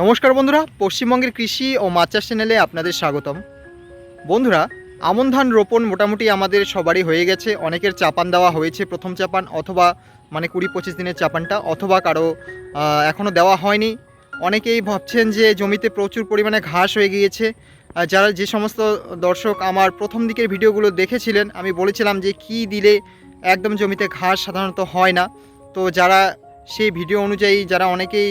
নমস্কার বন্ধুরা, পশ্চিমবঙ্গের কৃষি ও মাছ চাষ চ্যানেলে আপনাদের স্বাগতম। বন্ধুরা, আমন ধান রোপণ মোটামুটি আমাদের সবারই হয়ে গেছে। অনেকের চাপান দেওয়া হয়েছে প্রথম চাপান, অথবা মানে কুড়ি পঁচিশ দিনের চাপানটা, অথবা কারও এখনও দেওয়া হয়নি। অনেকেই ভাবছেন যে জমিতে প্রচুর পরিমাণে ঘাস হয়ে গিয়েছে। যারা যে সমস্ত দর্শক আমার প্রথম দিকের ভিডিওগুলো দেখেছিলেন, আমি বলেছিলাম যে কি দিলে একদম জমিতে ঘাস সাধারণত হয় না। তো যারা সেই ভিডিও অনুযায়ী, যারা অনেকেই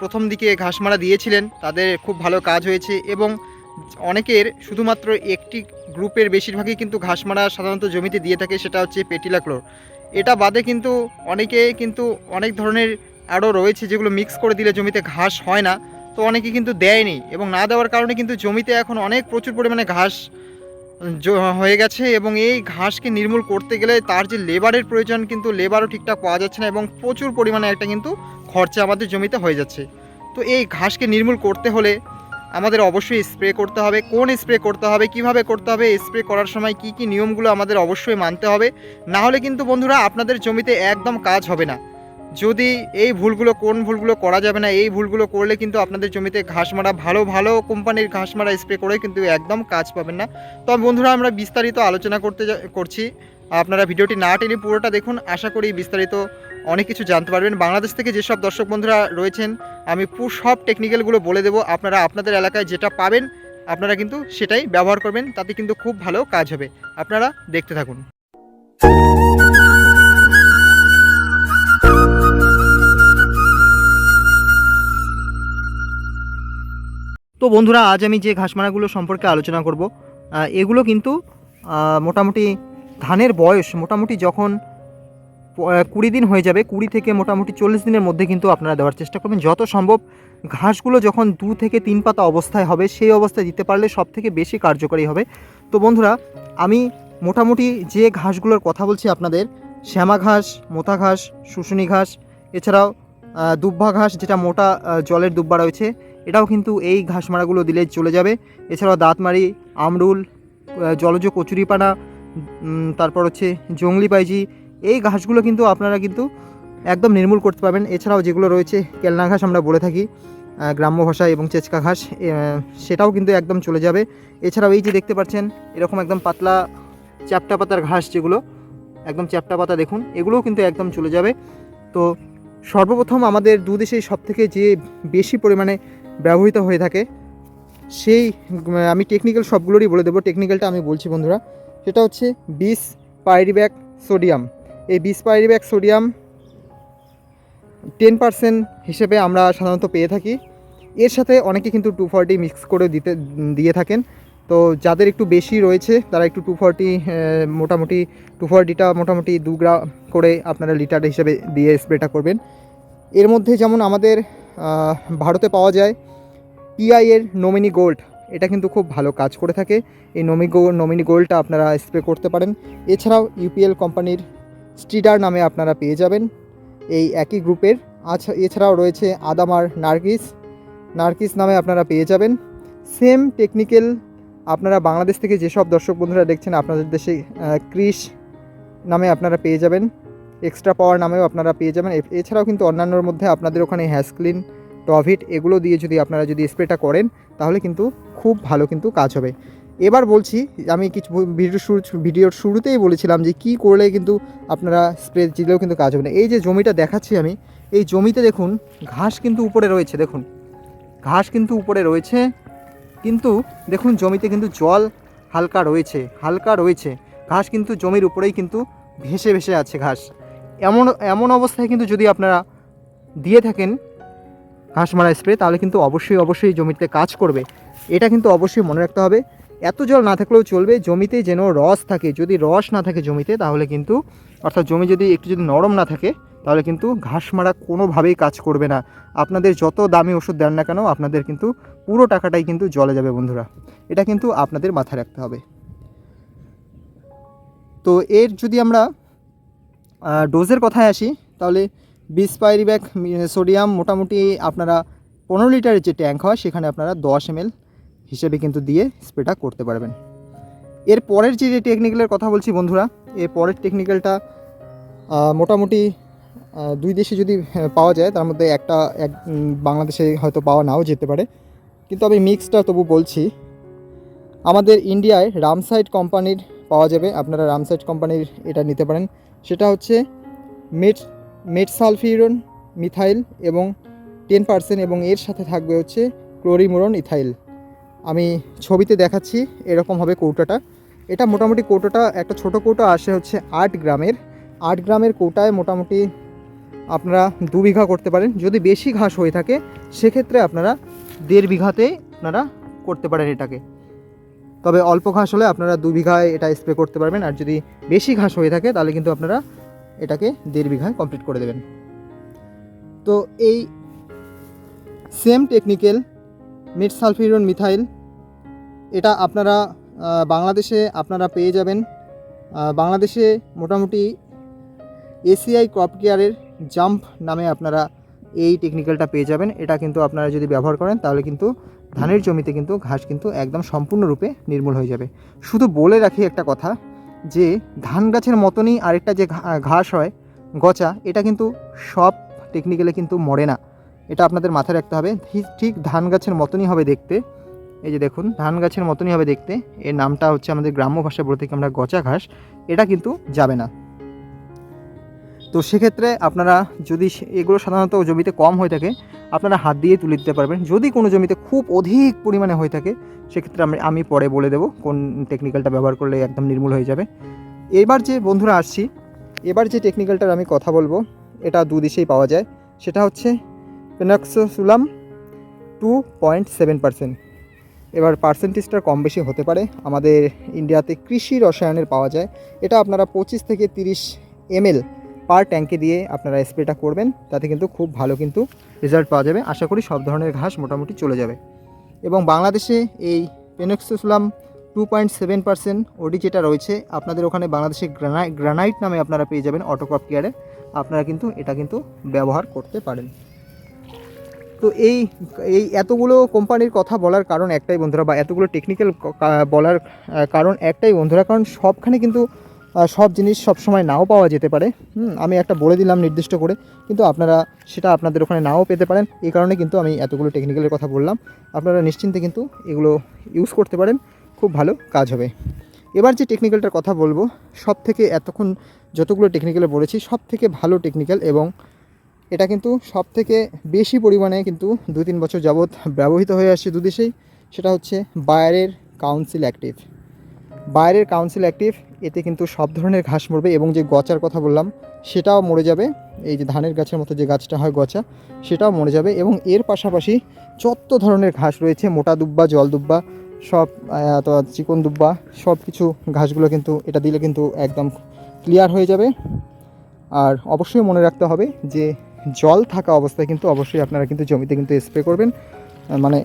প্রথম দিকে ঘাস মারা দিয়েছিলেন, তাদের খুব ভালো কাজ হয়েছে এবং অনেকের শুধুমাত্র একটি গ্রুপের বেশিরভাগই কিন্তু ঘাস মারা সাধারণত জমিতে দিয়ে থাকে, সেটা হচ্ছে পেটিলাক্লোর। এটা বাদে কিন্তু অনেকে কিন্তু অনেক ধরনের আরও রয়েছে যেগুলো মিক্স করে দিলে জমিতে ঘাস হয় না, তো অনেকে কিন্তু দেয়নি এবং না দেওয়ার কারণে কিন্তু জমিতে এখন অনেক প্রচুর পরিমাণে ঘাস হয়ে গেছে এবং এই ঘাসকে নির্মূল করতে গেলে তার যে লেবারের প্রয়োজন কিন্তু লেবারও ঠিকঠাক পাওয়া যাচ্ছে না এবং প্রচুর পরিমাণে একটা কিন্তু খরচা আমাদের জমিতে হয়ে যাচ্ছে। তো এই ঘাসকে নির্মূল করতে হলে আমাদের অবশ্যই স্প্রে করতে হবে। কোন স্প্রে করতে হবে? কীভাবে করতে হবে? স্প্রে করার সময় কি কি নিয়মগুলো আমাদের অবশ্যই মানতে হবে। না হলে কিন্তু বন্ধুরা আপনাদের জমিতে একদম কাজ হবে না। যদি এই ভুলগুলো, কোন ভুলগুলো করা যাবে না, এই ভুলগুলো করলে কিন্তু আপনাদের জমিতে ঘাস মারা, ভালো ভালো কোম্পানির ঘাস মারা স্প্রে করে কিন্তু একদম কাজ পাবেন না। তবে বন্ধুরা আমরা বিস্তারিত আলোচনা করতে করছি। আপনারা ভিডিওটি না টেনে পুরোটা দেখুন। আশা করি বিস্তারিত অনেক কিছু জানতে পারবেন। বাংলাদেশ থেকে যেসব দর্শক বন্ধুরা রয়েছেন, আমি পুরো সব টেকনিক্যালগুলো বলে দেবো। আপনারা আপনাদের এলাকায় যেটা পাবেন, আপনারা কিন্তু সেটাই ব্যবহার করবেন। তাতে কিন্তু খুব ভালো কাজ হবে। আপনারা দেখতে থাকুন। তো বন্ধুরা, আজ আমি যে ঘাসমারাগুলো সম্পর্কে আলোচনা করব এগুলো কিন্তু মোটামুটি ধানের বয়স, মোটামুটি যখন কুড়ি দিন হয়ে যাবে, কুড়ি থেকে মোটামুটি চল্লিশ দিনের মধ্যে কিন্তু আপনারা দেওয়ার চেষ্টা করবেন। যত সম্ভব ঘাসগুলো যখন দু থেকে তিন পাতা অবস্থায় হবে, সেই অবস্থায় দিতে পারলে সব থেকে বেশি কার্যকরী হবে। তো বন্ধুরা, আমি মোটামুটি যে ঘাসগুলোর কথা বলছি আপনাদের, শ্যামা ঘাস মোতা ঘাস, শুশুনি ঘাস, এছাড়াও দুব্বা ঘাস, যেটা মোটা জলের দুব্বা রয়েছে, এটাও কিন্তু এই ঘাস মারাগুলো দিলে চলে যাবে। এছাড়াও দাঁতমারি, আমরুল জলজ কচুরিপানা তারপর হচ্ছে জংলি পাইজি এই ঘাসগুলো কিন্তু আপনারা কিন্তু একদম নির্মূল করতে পারবেন। এছাড়াও যেগুলো রয়েছে, কেলনা ঘাস আমরা বলে থাকি গ্রাম্য ভাষায় এবং চেচকা ঘাস সেটাও কিন্তু একদম চলে যাবে। এছাড়াও এই যে দেখতে পাচ্ছেন, এরকম একদম পাতলা চ্যাপটা পাতার ঘাস যেগুলো, একদম চ্যাপটা পাতা দেখুন, এগুলোও কিন্তু একদম চলে যাবে। তো সর্বপ্রথম আমাদের দুদেশেই সব থেকে যে বেশি পরিমাণে ব্যবহৃত হয়ে থাকে, সেই আমি টেকনিক্যাল সবগুলোরই বলে দেবো। টেকনিক্যালটা আমি বলছি বন্ধুরা, সেটা হচ্ছে বিশ পাইরিব্যাক সোডিয়াম। এই বিশ পাইরিব্যাক সোডিয়াম টেন পার্সেন্ট হিসেবে আমরা সাধারণত পেয়ে থাকি। এর সাথে অনেকে কিন্তু টু ফর্টি মিক্স করে দিতে, দিয়ে থাকেন। তো যাদের একটু বেশি রয়েছে, তারা একটু টু ফর্টি মোটামুটি টু ফর্টিটা মোটামুটি দু গ্রাম করে আপনারা লিটার হিসেবে দিয়ে স্প্রেটা করবেন। এর মধ্যে যেমন আমাদের ভারতে পাওয়া যায় পিআই এর নমিনি গোল্ড এটা কিন্তু খুব ভালো কাজ করে থাকে। এই নমি গো নমিনি গোল্ডটা আপনারা স্প্রে করতে পারেন। এছাড়াও ইউপিএল কোম্পানির স্ট্রিডার নামে আপনারা পেয়ে যাবেন। এই একই গ্রুপের। আচ্ছা এছাড়াও রয়েছে আদামার নার্গিস। নার্গিস নামে আপনারা পেয়ে যাবেন। সেম টেকনিক্যাল আপনারা বাংলাদেশ থেকে যেসব দর্শক বন্ধুরা দেখছেন, আপনাদের দেশে ক্রিস নামে আপনারা পেয়ে যাবেন। এক্সট্রা পাওয়ার নামেও আপনারা পেয়ে যাবেন। এছাড়াও কিন্তু অন্যান্যর মধ্যে আপনাদের ওখানে হ্যাসক্লিন, টভিট এগুলো দিয়ে যদি আপনারা যদি স্প্রেটা করেন, তাহলে কিন্তু খুব ভালো কিন্তু কাজ হবে। এবার বলছি, আমি কিছু ভিডিও শুরু ভিডিওর শুরুতেই বলেছিলাম যে কি করলে কিন্তু আপনারা স্প্রে দিলেও কিন্তু কাজ হবে না। এই যে জমিটা দেখাচ্ছি আমি, এই জমিতে দেখুন, ঘাস কিন্তু উপরে রয়েছে, দেখুন। ঘাস কিন্তু উপরে রয়েছে, কিন্তু দেখুন জমিতে কিন্তু জল হালকা রয়েছে হালকা রয়েছে। ঘাস কিন্তু জমির উপরেই কিন্তু ভেসে ভেসে আছে ঘাস। এমন এমন অবস্থায় কিন্তু যদি আপনারা দিয়ে থাকেন ঘাস মারা স্প্রে তাহলে কিন্তু অবশ্যই অবশ্যই জমিতে কাজ করবে। এটা কিন্তু অবশ্যই মনে রাখতে হবে। এত জল না থাকলেও চলবে, জমিতে যেন রস থাকে। যদি রস না থাকে জমিতে, তাহলে কিন্তু, অর্থাৎ জমি যদি একটু যদি নরম না থাকে, তাহলে কিন্তু ঘাস মারা কোনোভাবেই কাজ করবে না। আপনাদের যত দামি ওষুধ দেন না কেন, আপনাদের কিন্তু পুরো টাকাটাই কিন্তু জলে যাবে, বন্ধুরা। এটা কিন্তু আপনাদের মাথায় রাখতে হবে। তো এর যদি আমরা ডোজের কথায় আসি, তাহলে বিশ পাইরি ব্যাগ সোডিয়াম মোটামুটি আপনারা পনেরো লিটারের যে ট্যাঙ্ক হয়, সেখানে আপনারা দশ এম হিসেবে কিন্তু দিয়ে স্প্রেটা করতে পারবেন। এর পরের যে টেকনিক্যালের কথা বলছি বন্ধুরা, এর পরের টেকনিক্যালটা মোটামুটি দুই দেশে যদি পাওয়া যায়, তার মধ্যে একটা, এক বাংলাদেশে হয়তো পাওয়া নাও যেতে পারে। কিন্তু আমি মিক্সটা তবু বলছি, আমাদের ইন্ডিয়ায় রামসাইড কোম্পানির পাওয়া যাবে, আপনারা রামসাইড কোম্পানির এটা নিতে পারেন। সেটা হচ্ছে মেট মেটসালফিরন মিথাইল এবং টেন পার্সেন্ট এবং এর সাথে থাকবে হচ্ছে ক্লোরিমোরন ইথাইল আমি ছবিতে দেখাচ্ছি এরকম হবে কৌটাটা। এটা মোটামুটি কৌটোটা, একটা ছোট কৌটো আসে হচ্ছে আট গ্রামের। আট গ্রামের কৌটায় মোটামুটি আপনারা দু বিঘা করতে পারেন। যদি বেশি ঘাস হয়ে থাকে, সেক্ষেত্রে আপনারা দেড় বিঘাতে আপনারা করতে পারেন এটাকে। তবে অল্প ঘাস হলে আপনারা দু বিঘায় এটা স্প্রে করতে পারবেন। আর যদি বেশি ঘাস হয়ে থাকে, তাহলে কিন্তু আপনারা এটাকে দেড় বিঘায় কমপ্লিট করে দেবেন। তো এই same technical metsulfuron methyl. এটা আপনারা বাংলাদেশে আপনারা পেয়ে যাবেন। বাংলাদেশে মোটামুটি এসিআই ক্রপ কেয়ারের জাম্প নামে আপনারা এই টেকনিক্যালটা পেয়ে যাবেন। এটা কিন্তু আপনারা যদি ব্যবহার করেন, তাহলে কিন্তু ধানের জমিতে কিন্তু ঘাস কিন্তু একদম সম্পূর্ণরূপে নির্মূল হয়ে যাবে। শুধু বলে রাখি একটা কথা, যে ধান গাছের মতনই আরেকটা যে ঘাস হয়, গচা, এটা কিন্তু সব টেকনিক্যালে কিন্তু মরে না। এটা আপনাদের মাথায় রাখতে হবে। ঠিক- ধান গাছের মতনই হবে দেখতে। এই যে দেখুন, ধান গাছের মতনই হবে দেখতে। এর নামটা হচ্ছে আমাদের গ্রাম্য ভাষায় বলে থাকি আমরা গচা ঘাস। এটা কিন্তু যাবে না। তো সেক্ষেত্রে আপনারা যদি এগুলো সাধারণত জমিতে কম হয়ে থাকে, আপনারা হাত দিয়ে তুলে দিতে পারবেন। যদি কোনো জমিতে খুব অধিক পরিমাণে হয়ে থাকে, সেক্ষেত্রে আমি আমি পরে বলে দেবো কোন টেকনিক্যালটা ব্যবহার করলে একদম নির্মূল হয়ে যাবে। এবার যে বন্ধুরা আসছি, এবার যে টেকনিক্যালটার আমি কথা বলব, এটা দু দিশেই পাওয়া যায়। সেটা হচ্ছে penoxsulam two point seven percent এবার পার্সেন্টেজটা কম বেশি হতে পারে। আমাদের ইন্ডিয়াতে কৃষি রসায়নের পাওয়া যায়। এটা আপনারা পঁচিশ থেকে তিরিশ এমএল পার ট্যাঙ্কে দিয়ে আপনারা স্প্রেটা করবেন। তাতে কিন্তু খুব ভালো কিন্তু রেজাল্ট পাওয়া যাবে। আশা করি সব ধরনের ঘাস মোটামুটি চলে যাবে। এবং বাংলাদেশে এই penoxsulam two point seven percent OD যেটা রয়েছে, আপনাদের ওখানে বাংলাদেশে গ্রানাই গ্রানাইট নামে আপনারা পেয়ে যাবেন অটোক্রপ কেয়ারে আপনারা কিন্তু এটা কিন্তু ব্যবহার করতে পারেন। তো এই এই এতগুলো কোম্পানির কথা বলার কারণ একটাই বন্ধুরা, বা এতগুলো টেকনিক্যাল বলার কারণ একটাই বন্ধুরা, কারণ সবখানে কিন্তু সব জিনিস সব সময় নাও পাওয়া যেতে পারে। আমি একটা বলে দিলাম নির্দিষ্ট করে, কিন্তু আপনারা সেটা আপনাদের ওখানে নাও পেতে পারেন। এই কারণে কিন্তু আমি এতগুলো টেকনিক্যালের কথা বললাম। আপনারা নিশ্চিন্তে কিন্তু এগুলো ইউজ করতে পারেন। খুব ভালো কাজ হবে। এবার যে টেকনিক্যালটার কথা বলব সব থেকে এতক্ষণ যতগুলো টেকনিক্যালে বলেছি সব থেকে ভালো টেকনিক্যাল এবং এটা কিন্তু সব থেকে বেশি পরিমাণে কিন্তু দু তিন বছর যাবৎ ব্যবহৃত হয়ে আসছে দুদেশেই সেটা হচ্ছে বায়ারের কাউন্সিল অ্যাক্টিভ বাইরের কাউন্সিল অ্যাক্টিভ এতে কিন্তু সব ধরনের ঘাস মরবে এবং যে গচার কথা বললাম, সেটাও মরে যাবে। এই যে ধানের গাছের মতো যে গাছটা হয় গচা, সেটাও মরে যাবে এবং এর পাশাপাশি যত ধরনের ঘাস রয়েছে, মোটা দুব্বা, জল দুব্বা, সব চিকন দুব্বা, সব কিছু ঘাসগুলো কিন্তু এটা দিলে কিন্তু একদম ক্লিয়ার হয়ে যাবে। আর অবশ্যই মনে রাখতে হবে যে জল থাকা অবস্থায় কিন্তু অবশ্যই আপনারা কিন্তু জমিতে কিন্তু স্প্রে করবেন। মানে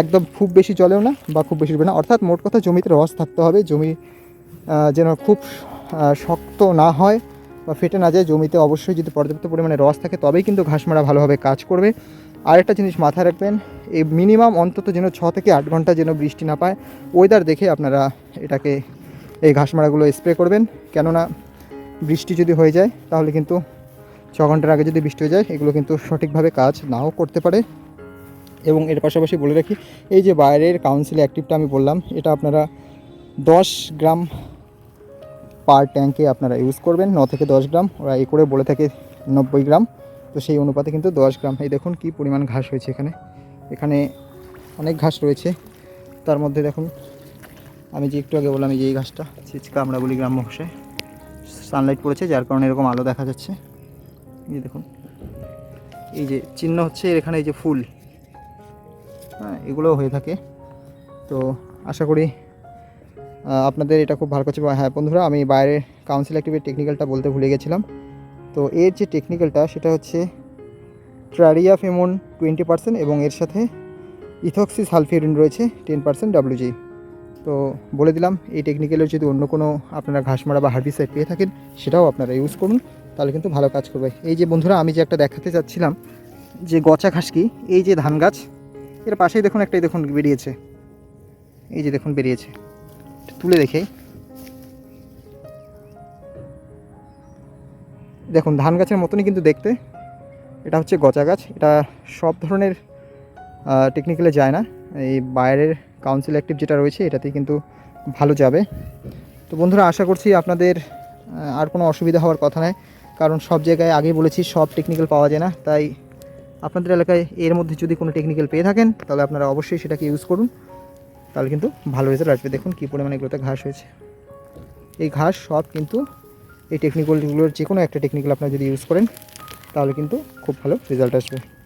একদম খুব বেশি জলেও না বা খুব বেশি না। অর্থাৎ মোট কথা জমিতে রস থাকতে হবে। জমি যেন খুব শক্ত না হয় বা ফেটে না যায়। জমিতে অবশ্যই যদি পর্যাপ্ত পরিমাণে রস থাকে, তবেই কিন্তু ঘাস মারা ভালোভাবে কাজ করবে। আরেকটা জিনিস মাথায় রাখবেন, এই মিনিমাম অন্তত যেন ছ থেকে আট ঘণ্টা যেন বৃষ্টি না পায় ওয়েদার দেখে আপনারা এটাকে, এই ঘাস মারাগুলো স্প্রে করবেন। কেননা বৃষ্টি যদি হয়ে যায়, তাহলে কিন্তু ছ ঘণ্টার আগে যদি বৃষ্টি হয়ে যায়, এগুলো কিন্তু সঠিকভাবে কাজ নাও করতে পারে। এবং এর পাশাপাশি বলে রাখি, এই যে বাইরের কাউন্সিল অ্যাক্টিভটা আমি বললাম, এটা আপনারা দশ গ্রাম পার ট্যাঙ্কে আপনারা ইউজ করবেন, ন থেকে দশ গ্রাম। ওরা এ করে বলে থাকে নব্বই গ্রাম। তো সেই অনুপাতে কিন্তু দশ গ্রাম। এই দেখুন কি পরিমাণ ঘাস হয়েছে এখানে। এখানে অনেক ঘাস রয়েছে। তার মধ্যে দেখুন, আমি যে একটু আগে বললাম, এই যে এই ঘাসটা, ছিচকা আমরা বলি গ্রাম্য ভাষায় সানলাইট পড়েছে, যার কারণে এরকম আলো দেখা যাচ্ছে। এই দেখুন। এই যে চিহ্ন হচ্ছে এখানে এই যে ফুল। হ্যাঁ এগুলো হয়ে থাকে। তো আশা করি আপনাদের এটা খুব ভালো করছে। হ্যাঁ বন্ধুরা, আমি বাইরের কাউন্সিল অ্যাক্টিভের টেকনিক্যালটা বলতে ভুলে গেছিলাম। তো এর যে টেকনিক্যালটা সেটা হচ্ছে ট্রারিয়া ফেমন টোয়েন্টি পার্সেন্ট এবং এর সাথে ইথক্সি সালফিউরিন রয়েছে টেন পার্সেন্ট ডাব্লিউজি তো বলে দিলাম, এই টেকনিক্যালের যদি অন্য কোনো আপনারা ঘাস মারা বা হার্বিসাইড পেয়ে থাকেন, সেটাও আপনারা ইউজ করুন। তাহলে কিন্তু ভালো কাজ করবে। এই যে বন্ধুরা, আমি যে একটা দেখাতে চাচ্ছিলাম, যে গচা ঘাস কি এই যে ধান গাছ, এর পাশেই দেখুন একটাই দেখুন বেরিয়েছে। এই যে দেখুন বেরিয়েছে। তুলে দেখে। দেখুন, ধান গাছের মতনই কিন্তু দেখতে। এটা হচ্ছে গচা গাছ। এটা সব ধরনের টেকনিক্যালে যায় না। এই বাইরের কাউন্সিল অ্যাক্টিভ যেটা রয়েছে, এটাতেই কিন্তু ভালো যাবে। তো বন্ধুরা, আশা করছি আপনাদের আর কোনো অসুবিধা হওয়ার কথা নয় কারণ সব জায়গায় আগে বলেছি, সব টেকনিক্যাল পাওয়া যায় না। তাই আপনাদের এলাকায় এর মধ্যে যদি কোনো টেকনিক্যাল পেয়ে থাকেন, তাহলে আপনারা অবশ্যই সেটাকে ইউজ করুন। তাহলে কিন্তু ভালো রেজাল্ট আসবে। দেখুন কী পরিমাণে এগুলোতে ঘাস হয়েছে। এই ঘাস সব কিন্তু এই টেকনিক্যালগুলোর যে কোনো একটা টেকনিক্যাল আপনারা যদি ইউজ করেন, তাহলে কিন্তু খুব ভালো রেজাল্ট আসবে।